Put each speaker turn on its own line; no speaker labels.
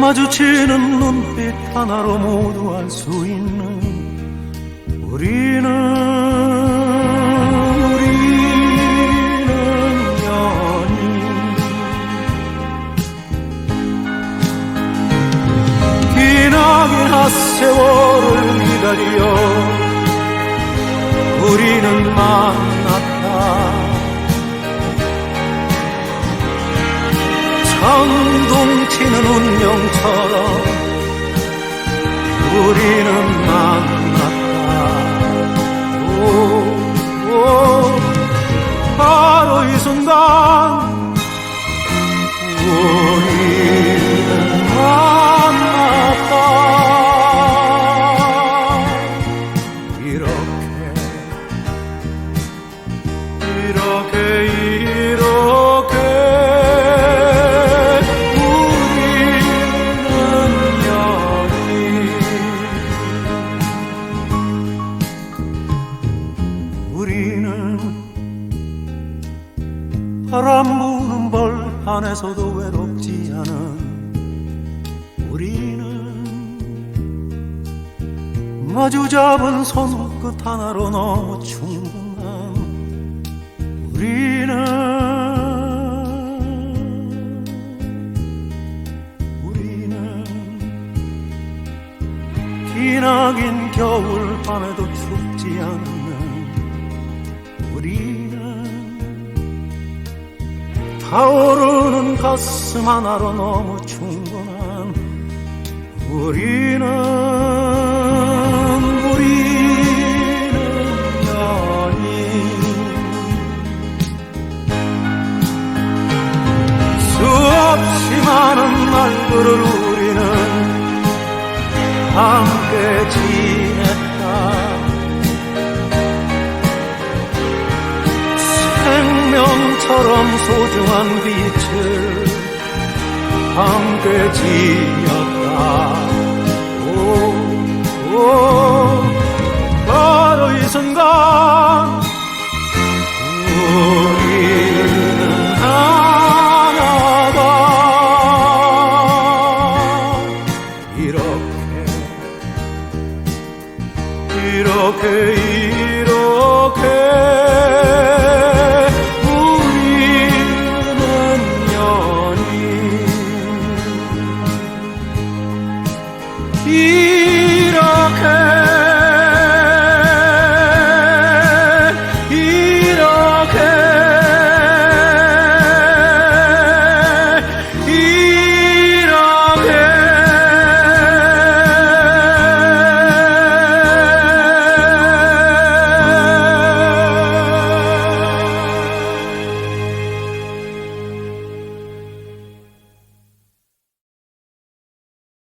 마주치는 눈빛 하나로 모두 알 수 있는 우리는 우리는 연인. 기나긴 핫세월을 기다려 우리는 만 창동치는 운명처럼 우리는 만났다. 오, 오, 바로 이 순간 우리는 만났다. 이렇게 이렇게 우리는 바람 부는 벌 안에서도 외롭지 않은 우리는 마주 잡은 손끝 하나로 너무 충분한 우리는 기나긴 겨울 밤에도 춥지 않는 타오르는 가슴 하나로 너무 충분한 우리는 우리는 연인 수없이 많은 날들을 우리는 함께 소중한 빛을 함께 지었다. 오, 오, 바로 이 순간 우리는 하나다 이렇게 이렇게 연인